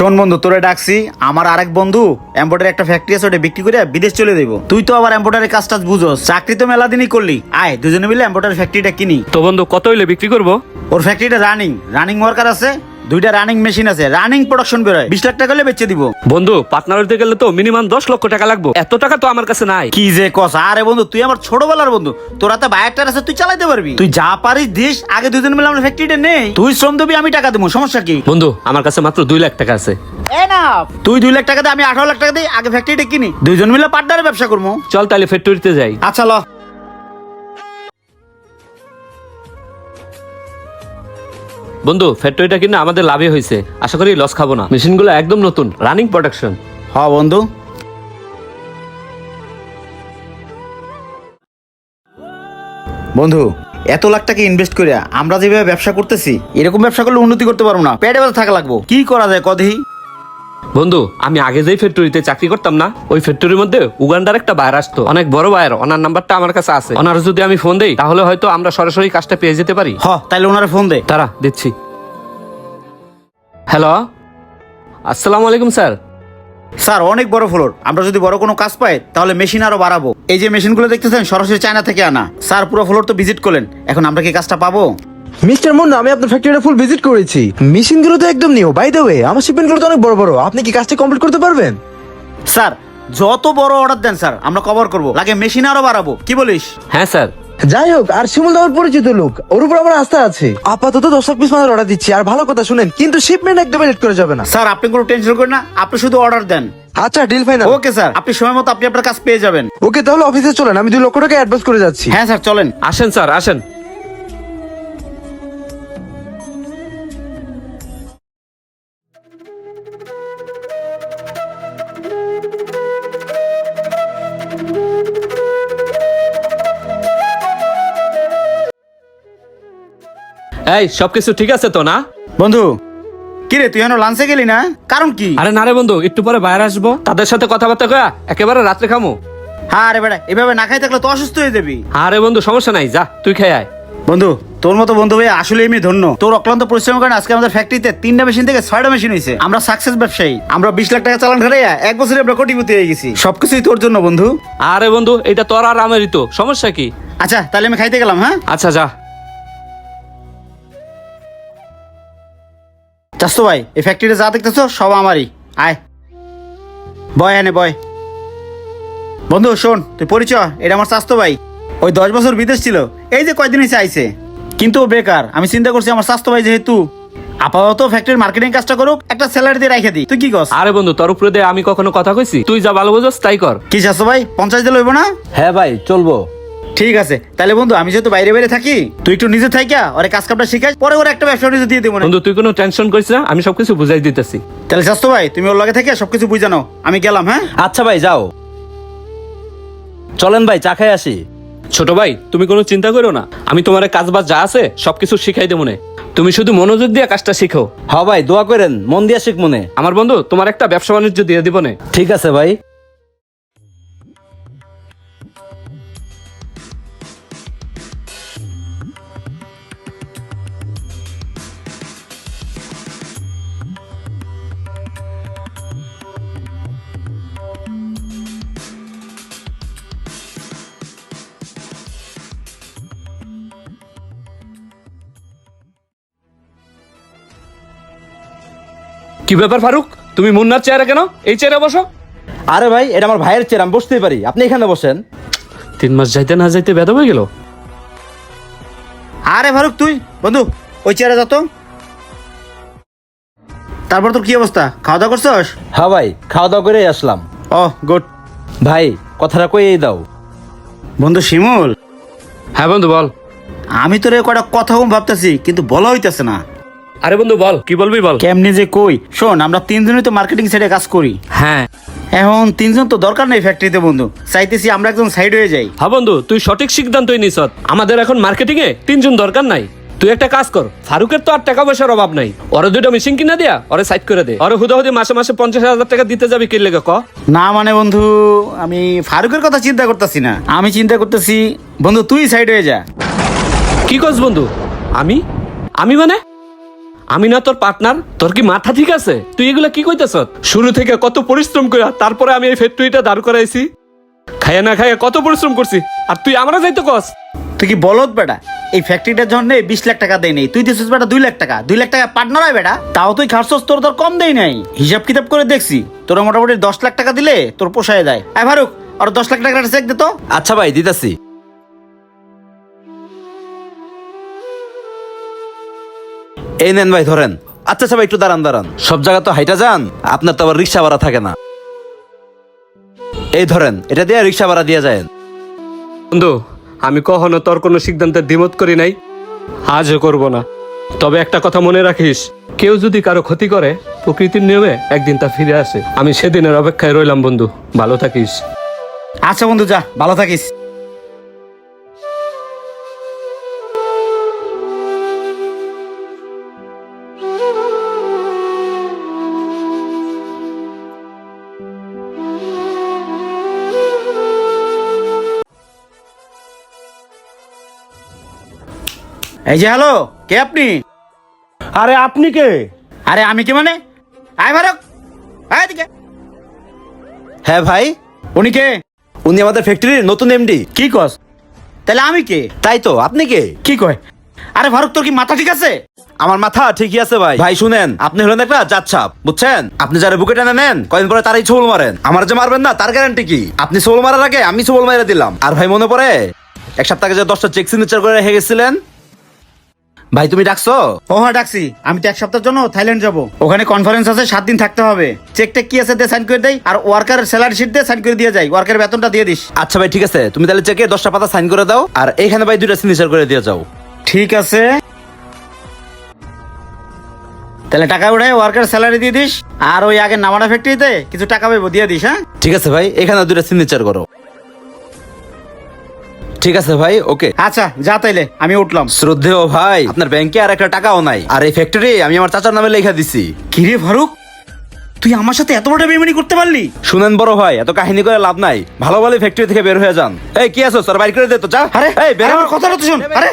শোন বন্ধু তোরে ডাকছি। আমার আরেক বন্ধু এম্পোটারি একটা ফ্যাক্টরি আছে ওটা বিক্রি করে বিদেশ চলে দেবো তুই তো আবার এম্পোটারি কাজ টাজ বুঝোস। চাকরি তো মেলা দিনই করলি। আয় দুজনে মিলে এম্পোটারি ফ্যাক্টরিটা কিনি। তো বন্ধু কত হইলে বিক্রি করব? ওর ফ্যাক্টরিটা রানিং রানিং ওয়ার্কার আছে। দুইটা রানিং মেশিন আছে। রানিং প্রোডাকশন বেরোয় বিশ লাখ টাকা হলে বেচে দিব। বন্ধু পার্টনার হইতে গেলে তো মিনিমাম দশ লক্ষ টাকা লাগবে। এত টাকা তো আমার কাছে নাই। কি যে কস। আরে বন্ধু তুই আমার ছোটবেলার বন্ধু। তোরা তো বায়ারটার আছে তুই চালাতে পারবি। তুই যা পারিস দিস আগে দুজন মিলে আমরা ফ্যাক্টরিটা নেই। তুই শ্রম দিবি আমি টাকা দেবো সমস্যা কি? বন্ধু আমার কাছে মাত্র দুই লাখ টাকা আছে। Enough! তুই দুই লাখ টাকা দে আমি আঠারো লাখ টাকা দিই আগে ফ্যাক্টরিটা কিনি। দুইজন মিলে পার্টনারে ব্যবসা করব। চল তাহলে ফ্যাক্টরিতে যাই। আচ্ছা ল। বন্ধু ফ্যাক্টরিটা কিনে আমাদের লাভে হয়েছে। আশা করি লস খাব না। মেশিনগুলো একদম নতুন রানিং প্রোডাকশন হ বন্ধু। বন্ধু, এত লাখ টাকা ইনভেস্ট করে আমরা যেভাবে ব্যবসা করতেছি, এরকম ব্যবসা করলে উন্নতি করতে পারব না। পেটে ব্যথা থাকা লাগবো। কি করা যায়, কদেহি? বন্ধু আমি আগে যেই ফ্যাক্টরিতে চাকরি করতাম না ওই ফ্যাক্টরির মধ্যে উগান্ডার একটা বাইর আসতো। অনেক বড় বাইর ওনার নাম্বারটা আমার কাছে আছে। ওনার যদি আমি ফোন দেই তাহলে হয়তো আমরা সরাসরি কাজটা পেয়ে যেতে পারি। হ তাইলে ওনারা ফোন দে। তারা দিচ্ছি। হ্যালো আসসালামু আলাইকুম স্যার। স্যার অনেক বড় ফ্লোর আমরা যদি বড় কোনো কাজ পাই তাহলে মেশিন আরও বাড়াবো। এই যে মেশিনগুলো দেখতেছেন সরাসরি চায়না থেকে আনা। স্যার পুরো ফ্লোর তো ভিজিট করলেন। এখন আমরা কি কাজটা পাবো? মিস্টার মুন্না আমি আপনার ফ্যাক্টরিটা ফুল ভিজিট করেছি। মেশিনগুলো তো একদম নিউ বাই দ্য ওয়ে আমার শিপমেন্টগুলো তো অনেক বড় বড়। আপনি কি কাজটা কমপ্লিট করতে পারবেন? স্যার যত বড় অর্ডার দেন স্যার আমরা কভার করব। লাগে মেশিন আরও বাড়াবো। কি বলিস? হ্যাঁ স্যার। যাই হোক আর শিমুল দাওয়ার পরিচিত লোক ওর উপর আমার আস্থা আছে। আপাতত দশ লাখ পিস মালের অর্ডার দিচ্ছি আর ভালো কথা শুনেন কিন্তু শিপমেন্ট একদম লেট করে যাবে না। স্যার আপনি কোনো টেনশন করেন না আপনি শুধু অর্ডার দেন। আচ্ছা ডিল ফাইনাল ওকে স্যার আপনি সময় মতো আপনি আপনার কাজ পেয়ে যাবেন। ওকে তাহলে অফিসে চলেন আমি দুই লক্ষ টাকা অ্যাডভান্স করে যাচ্ছি। হ্যাঁ স্যার চলেন। আসেন স্যার আসেন। এই সবকিছু ঠিক আছে তো না? বন্ধু কি রে তুই এখনও লাঞ্চে গেলি না? কারণ কি? আরে না রে বন্ধু একটু পরে বাইরে আসব। তাদের সাথে কথাবার্তা কয়া একেবারে রাত্রে খামো। হ্যাঁ রে বেটা এভাবে না খাই থাকলে তো অসুস্থ হয়ে যাবি। আরে বন্ধু সমস্যা নাই যা তুই খেয়ে আয়। বন্ধু তোর মতো বন্ধু ভাই আসলে আমি ধন্য। তোর অক্লান্ত পরিশ্রমের কারণে আজকে আমাদের ফ্যাক্টরিতে তিনটা মেশিন থেকে ছয়টা মেশিন হয়েছে। আমরা সাকসেস ব্যবসায়ী। আমরা বিশ লাখ টাকা চালান ঘাড়াইয়া এক বছরে আমরা কোটিপতি হয়ে গেছি। সবকিছুই তোর জন্য বন্ধু। আরে বন্ধু এটা তোর আর আমারই তো সমস্যা কি? আচ্ছা তাহলে আমি খাইতে গেলাম হ্যাঁ? আচ্ছা যা। চাস্তো ভাই এই ফ্যাক্টরিতে যা দেখতেছো সব আমারই। আয়। বয় এনে বয়। বন্ধু শোন তুই পরিচয় এটা আমার স্বাস্থ্য ভাই। ওই দশ বছর বিদেশ ছিল এই যে কয়দিন হয়েছে আইছে। কিন্তু বেকার আমি চিন্তা করছি আমার স্বাস্থ্য ভাই যেহেতু আপাতত ফ্যাক্টরির মার্কেটিং কাজটা করুক একটা স্যালারি দিয়ে রেখে দিই। তুই কি কস আরে বন্ধু তোর উপরে দিয়ে আমি কখনো কথা কইছি? তুই যা ভালো বুঝোস তাই কর। কি স্বাস্থ্য ভাই পঞ্চাশ দিলে হইব না? হ্যাঁ ভাই চলবো। ঠিক আছে। তাহলে বন্ধু আমি যেহেতু বাইরে বাইরে থাকি তুই একটু নিজে থাইকা ওরে কাজ কামটা শিখাই পরে ওর একটা ব্যবসা নিজে দিয়ে দেবো বন্ধু তুই কোনো টেনশন করিস না আমি সবকিছু বুঝাই দিতেছি। তাহলে স্বাস্থ্য ভাই তুমি ওর লগে থেকে সবকিছু বুঝানো আমি গেলাম হ্যাঁ? আচ্ছা ভাই যাও। চলেন ভাই চা খাই আসি। ছোট ভাই তুমি কোনো চিন্তা করো না আমি তোমার কাজ বাজ যা আছে সবকিছু শিখাই দেবো না তুমি শুধু মনোযোগ দিয়ে কাজটা শিখো। হ ভাই দোয়া করেন মন দিয়া শিখ মনে। আমার বন্ধু তোমার একটা ব্যবসা বাণিজ্য দিয়ে দিব না। ঠিক আছে ভাই। কি ব্যাপার ফারুক? তুমি মুন্নার চেয়ারে কেন? এই চেয়ারে বসো। আরে ভাই এটা আমার ভাইয়ের চেয়ার আমি বসতেই পারি। আপনি এখানে বসেন। তিন মাস যাইতে না যাইতে বেদ হয়ে গেল? আরে ফারুক তুই? বন্ধু ওই চেয়ারে যা তো। তারপর তোর কি অবস্থা? খাওয়া দাওয়া করছস? হ্যাঁ ভাই খাওয়া দাওয়া করে আসলাম। ও গুড। ভাই কথাটা কইয়েই দাও। বন্ধু শিমুল। হ্যাঁ বন্ধু বল। আমি তোর কয়টা কথা ভাবতেছি কিন্তু বলা হইতেছে না। আরে বন্ধু বল। কি বলবি বল। কেমনি যে কই? শোন আমরা তিনজনই তো মার্কেটিং সাইডে কাজ করি। হ্যাঁ। এখন তিনজন তো দরকার নেই ফ্যাক্টরিতে বন্ধু। চাইতেছি আমরা একজন সাইড হয়ে যাই। হ্যাঁ বন্ধু তুই সঠিক সিদ্ধান্তই নিস আমাদের এখন মার্কেটিং এ তিনজন দরকার নাই। তুই একটা কাজ কর ফারুকের তো আর টাকা পয়সার অভাব নাই। ওরে দুইটা মেশিন কিনা দিয়া ওরে সাইড করে দে। ওরে হুদা হুদি মাসে মাসে পঞ্চাশ হাজার টাকা দিতে যাবি কি লেগে ক? না মানে বন্ধু আমি ফারুকের কথা চিন্তা করতেছি না। আমি চিন্তা করতেছি বন্ধু তুই সাইড হয়ে যা। কি করছ বন্ধু? আমি? আমি মানে? আমি না তোর পার্টনার তোর কি মাথা ঠিক আছে? তুই এগুলো কি কইতেছ? শুরু থেকে কত পরিশ্রম করে তারপরে আমি এই ফ্যাক্টরিটা দাঁড় করাইছি। খাইয়া না খাইয়া কত পরিশ্রম করছি আর তুই আমরা যাইতো কস? তুই কি বলত বেটা? এই ফ্যাক্টরিটার জন্য বিশ লাখ টাকা দেয় নেই। তুই দিছিস বেটা দুই লাখ টাকা। দুই লাখ টাকা পার্টনার হয় বেটা। তাও তুই খারছস তোর তোর কম দেই নাই। হিসাব কিতাব করে দেখছি। তোর মোটামুটি দশ লাখ টাকা দিলে তোর পোষায় দেয়। আয় ফারুক আর দশ লাখ টাকার চেক দে তো। আচ্ছা ভাই দিতাছি। এই নেন ভাই ধরেন। আচ্ছা আচ্ছা ভাই একটু দাঁড়ান দাঁড়ান। সব জায়গা তো হাইটা যান আপনার তো আবার রিক্সা ভাড়া থাকে না। এই ধরেন এটা দিয়ে রিক্সা ভাড়া দিয়ে যায় বন্ধু আমি কখনো তোর কোনো সিদ্ধান্তের দ্বিমত করি নাই। আজও করব না। তবে একটা কথা মনে রাখিস কেউ যদি কারও ক্ষতি করে প্রকৃতির নিয়মে একদিন তা ফিরে আসে। আমি সেদিনের অপেক্ষায় রইলাম বন্ধু। ভালো থাকিস। আচ্ছা বন্ধু যা ভালো থাকিস। এই যে হ্যালো কে আপনি? আরে আপনি কে? আরে আমি কি মানে? আয় ভারক আয় এদিকে। হ্যাঁ ভাই। উনি কে? উনি আমাদের ফ্যাক্টরির নতুন এমডি কি কস? তাহলে আমি কে? তাই তো আপনি কে? কি কয়? আরে ভারত তোর কি মাথা ঠিক আছে? আমার মাথা ঠিকই আছে ভাই। ভাই শুনেন। আপনি হলেন একটা জাতছাপ বুঝছেন? আপনি যারা বুকে টানে নেন কয়েন পরে তারাই ছোল মারেন। আমার যে মারবেন না তার গ্যারান্টি কি? আপনি ছোল মারার আগে আমি ছোল মারা দিলাম। আর ভাই মনে পড়ে এক সপ্তাহ আগে যে দশটা চেক সিগনেচার করে রেখে গেছিলেন ভাই তুমি ডাকছো? ও হ্যাঁ ডাকছি। আমি তো এক সপ্তাহের জন্য থাইল্যান্ড যাব। ওখানে কনফারেন্স আছে সাত দিন থাকতে হবে। চেক টেক কি আছে দিয়ে সাইন করে দেই আর ওয়ার্কার স্যালারি শিট দিয়ে সাইন করে দিয়ে যাই। ওয়ার্কার বেতনটা দিয়ে দিস। আচ্ছা ভাই ঠিক আছে। তুমি তাহলে চেকে দশটা পাতা সাইন করে দাও আর এখানে ভাই দুইটা সিগনেচার করে দিয়ে যাও। ঠিক আছে। তাহলে টাকা উঠে ওয়ার্কার স্যালারি দিয়ে দিস আর ওই আগে নামানা ফ্যাক্টরিতে কিছু টাকা পাবো দিয়ে দিস হ্যাঁ? ঠিক আছে ভাই এখানে দুইটা সিগনেচার করো। ঠিক আছে ভাই ওকে। আচ্ছা যা তাইলে আমি উঠলাম। শ্রদ্ধেয় ভাই আপনার ব্যাংকে আর একটা টাকাও নাই। আর এই ফ্যাক্টরি আমি আমার চাচার নামে লেখা দিছি। কিরে ফারুক? তুই আমার সাথে এত বড় বেমানি করতে পারলি? শুনেন বড় ভাই এত কাহিনী করে লাভ নাই। ভালো ভালো ফ্যাক্টরি থেকে বের হয়ে যান। এই কি আছো? স্যার বাইর করে দে তো যা। আরে এই বের। আমার কথাটা তো শুন। আরে